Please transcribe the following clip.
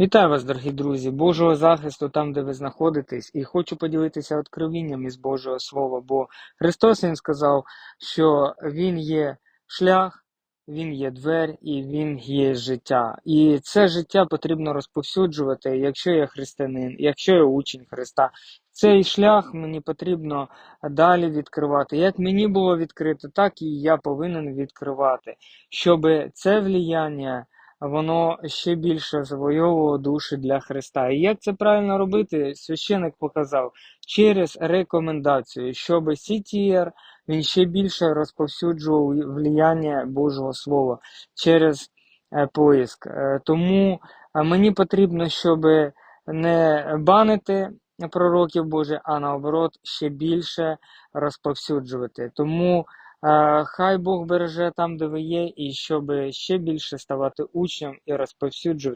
Вітаю вас, дорогі друзі, Божого захисту там, де ви знаходитесь, і хочу поділитися откровінням із Божого Слова, бо Христос Він сказав, що Він є шлях, Він є двері і Він є життя. І це життя потрібно розповсюджувати, якщо я християнин, якщо я учень Христа. Цей шлях мені потрібно далі відкривати. Як мені було відкрито, так і я повинен відкривати, щоб це влияння воно ще більше завойовувало душі для Христа. І як це правильно робити, священик показав через рекомендацію, щоб CTR він ще більше розповсюджував влияння Божого Слова через е, поиск. Е, Тому е, мені потрібно, щоб не банити пророків Божих, а наоборот ще більше розповсюджувати. Тому Хай Бог береже там, де ви є, і щоб ще більше ставати учнем і розповсюджувати